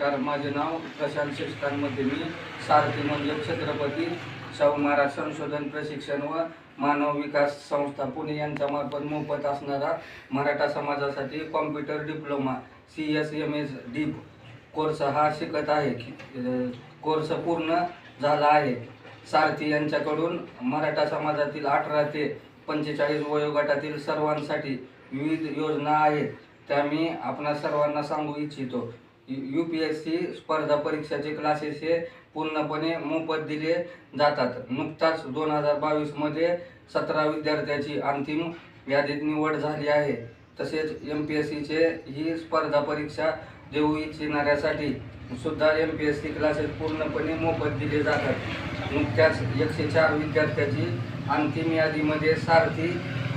नमस्कार माझे नाव प्रशांत शिक्षकांमध्ये मी सारथी म्हणजे छत्रपती शाहू महाराज संशोधन प्रशिक्षण व मानव विकास संस्था पुणे यांच्यामार्फत मोफत असणारा मराठा समाजासाठी computer diploma C S M S deep course हा शिकत आहे. कोर्स पूर्ण झाला आहे. सारथी यांच्याकडून मराठा समाजातील अठरा ते पंचेचाळीस वयोगटातील सर्वांसाठी विविध योजना आहेत. त्या मी आपणा सर्वांना सांगू इच्छितो. यू पी एस सी स्पर्धा परीक्षाचे क्लासेस हे पूर्णपणे मोफत दिले जातात. नुकताच दोन हजार बावीसमध्ये सतरा विद्यार्थ्याची अंतिम यादीत निवड झाली आहे. तसेच एम पी एस सीचे ही स्पर्धा परीक्षा देऊ इच्छिणाऱ्यासाठी सुद्धा M P S C classes पूर्णपणे मोफत दिले जातात. नुकत्याच एकशे चार विद्यार्थ्याची अंतिम यादीमध्ये सारथी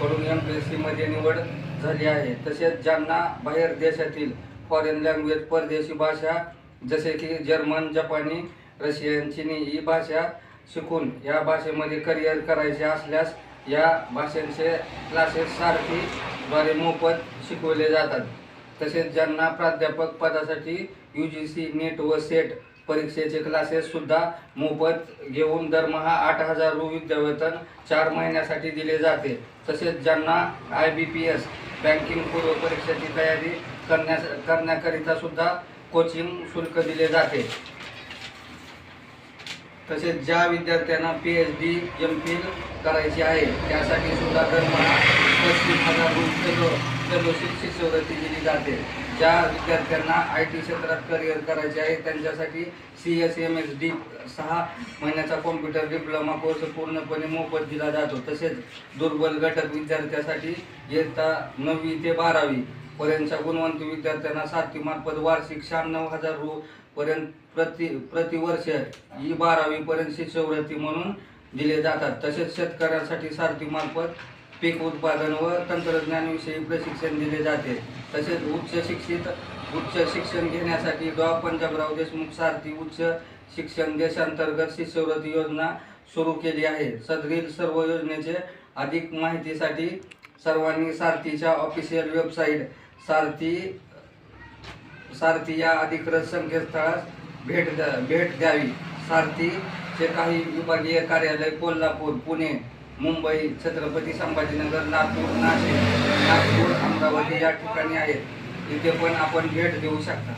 कडून एम पी एस सीमध्ये निवड झाली आहे. तसेच ज्यांना बाहेर देशातील फॉरेन लँग्वेज परदेशी भाषा जसे की जर्मन जपानी रशियन चिनी ही भाषा शिकून या भाषेमध्ये करिअर करायचे असल्यास या भाषांचे क्लासेस सारथीद्वारे मोफत शिकवले जातात. तसेच ज्यांना प्राध्यापक पदासाठी यू जी सी नेट व सेट परीक्षेचे क्लासेससुद्धा मोफत घेऊन दरमहा आठ हजार रु विद्यावेतन चार महिन्यासाठी दिले जाते. तसेच ज्यांना I B P S banking पूर्व परीक्षेची तयारी करण्यास करण्याकरिता सुद्धा कोचिंग शुल्क दिले जाते. तसेच ज्या विद्यार्थ्यांना P H D M phil करायची आहे त्यासाठी सुद्धा दरमहा पस्तीस हजार रुपये शिष्यवृत्ती दिली जाते. ज्या विद्यार्थ्यांना आय टी क्षेत्रात करिअर करायचे आहे त्यांच्यासाठी C S M S D सहा महिन्याचा कॉम्प्युटर डिप्लोमा कोर्स पूर्णपणे मोफत दिला जातो. तसेच दुर्बल घटक विद्यार्थ्यासाठी इयत्ता नववी ते बारावी पर्यंतच्या गुणवंत विद्यार्थ्यांना साथीमार्फत वार्षिक शहाण्णव हजार रु पर्यंत प्रति प्रतिवर्ष ही बारावीपर्यंत शिष्यवृत्ती म्हणून दिले जातात. तसेच शेतकऱ्यांसाठी सारथीमार्फत पीक उत्पादन व तंत्रज्ञानविषयी प्रशिक्षण दिले जाते. तसेच उच्च शिक्षित उच्च शिक्षण घेण्यासाठी डॉ. पंजाबराव देशमुख सारथी उच्च शिक्षण देशांतर्गत शिष्यवृत्ती योजना सुरू केली आहे. सदरील सर्व योजनेचे अधिक माहितीसाठी सर्वांनी सारथीच्या ऑफिशियल वेबसाईट सारथी सारथी या अधिकृत संकेतस्थळास भेट द्या भेट द्यावी. सारथीचे काही विभागीय कार्यालय कोल्हापूर पुणे मुंबई छत्रपती संभाजीनगर नागपूर नाशिक नागपूर अमरावती या ठिकाणी आहेत. इथे पण आपण भेट देऊ शकता.